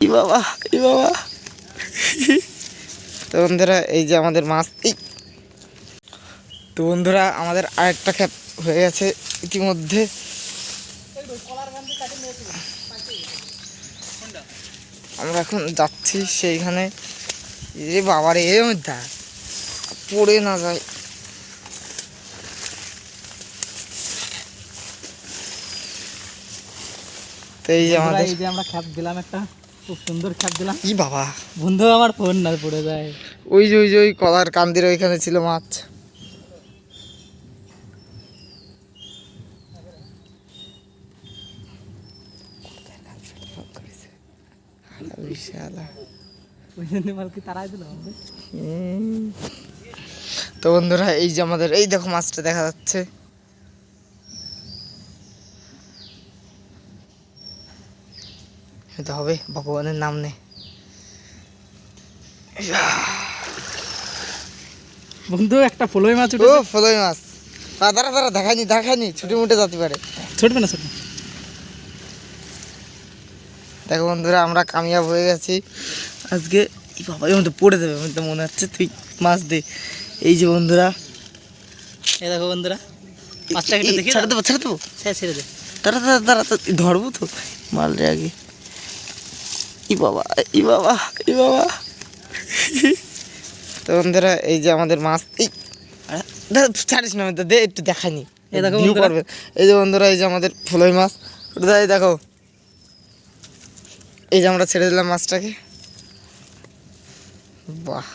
ই বাবা ই বাবা। তো বন্ধুরা এই যে আমাদের মাছ এই। তো বন্ধুরা আমাদের আরেকটা খ্যাপ হয়ে গেছে ইতিমধ্যে। আমরা এখন যাচ্ছি সেইখানে। রে বাবার রে দা। পড়ে না যায়। তো এই যে আমাদের এই যে আমরা খ্যাপ দিলাম একটা। খুব সুন্দর দিলাম। বাবা? বন্ধু আমার ফোন না পড়ে যায়। ওই যে ওই যে ওই কলার কান্দির ওইখানে ছিল মাছ। তো বন্ধুরা এই যে আমাদের এই দেখো মাছটা দেখা যাচ্ছে। এটা হবে ভগবানের নাম নে। বন্ধু একটা ফলই মাছ ও ফলই মাছ। দাঁড়া দাঁড়া দেখায়নি দেখায়নি ছুটি মুটে যেতে পারে। ছোটবে না ছোট দেখো বন্ধুরা আমরা কামিয়াব হয়ে গেছি। আজকে এই বাবা এর মধ্যে পড়ে যাবে আমার তো মনে হচ্ছে তুই মাছ দে। এই যে বন্ধুরা এই দেখো বন্ধুরা মাছটা দেখি ছেড়ে দেবো ছেড়ে দেবো। হ্যাঁ ছেড়ে দে। তারা তারা তারা তো ধরবো তো। মাল রে আগে। ই বাবা ই বাবা ই বাবা তো বন্ধুরা এই যে আমাদের মাছ এই ছাড়িস না দে একটু দেখানি এই যে বন্ধুরা এই যে আমাদের ফুলই মাছ। ওটা দেখো। এই যে আমরা ছেড়ে দিলাম মাছটাকে। বাহ।